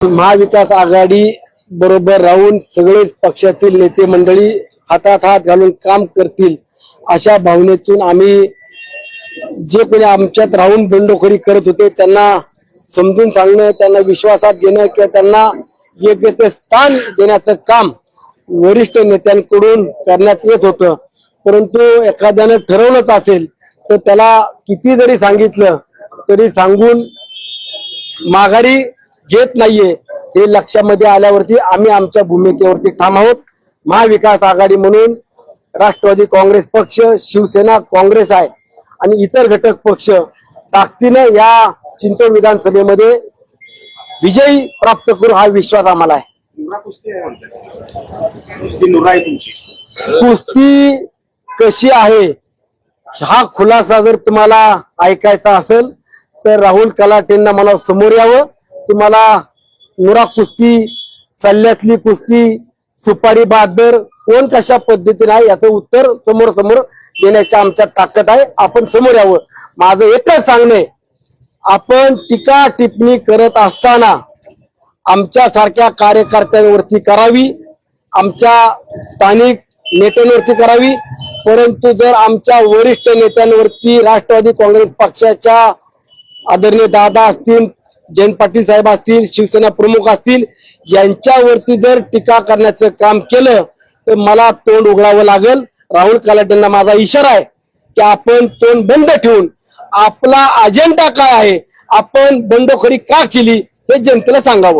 महाविकास आघाडी बरोबर राहून सगळेच पक्षातील नेते मंडळी हातात हात घालून काम करतील अशा भावनेतून आम्ही जे कोणी आमच्यात राहून बंडखोरी करत होते त्यांना समजून सांगणं त्यांना विश्वासात घेणं किंवा त्यांना योग्य ते स्थान देण्याचं काम वरिष्ठ नेत्यांकडून करण्यात येत होतं. परंतु एखाद्यानं ठरवलंच असेल तर त्याला किती जरी सांगितलं तरी सांगून माघारी घेत नाहीये. हे लक्षामध्ये आल्यावरती आम्ही आमच्या भूमिकेवरती ठाम आहोत. महाविकास आघाडी म्हणून राष्ट्रवादी काँग्रेस पक्ष शिवसेना काँग्रेस आहे आणि इतर घटक पक्ष ताकदीनं या चिंचवड विधानसभेमध्ये विजयी प्राप्त करू हा विश्वास आम्हाला आहे. कुस्ती कशी आहे? हा खुलासा जर तुम्हाला ऐकायचा असेल तर राहुल कलाटेंना मला समोर यावं. तुम्हाला मुरा कुस्ती सल्ल्यातली कुस्ती सुपारी बहादर कोण कशा पद्धतीने आहे याचं उत्तर समोर समोर देण्याची आमच्या ताकद आहे. आपण समोर यावं. माझं एकच सांगणे आपण टीका टिप्पणी करत असताना आमच्या सारख्या कार्यकर्त्यांवरती करावी आमच्या स्थानिक नेत्यांवरती करावी परंतु जर आमच्या वरिष्ठ नेत्यांवरती राष्ट्रवादी काँग्रेस पक्षाच्या आदरणीय दादा असतील जयंत पाटील साहेब असतील शिवसेना प्रमुख असतील यांच्यावरती जर टीका करण्याचं काम केलं तर मला तोंड उघडावं लागेल. राहुल कलाटेंना माझा इशारा आहे की आपण तोंड बंद ठेवून आपला अजेंडा काय आहे आपण बंडखोरी का केली हे जनतेला सांगावं.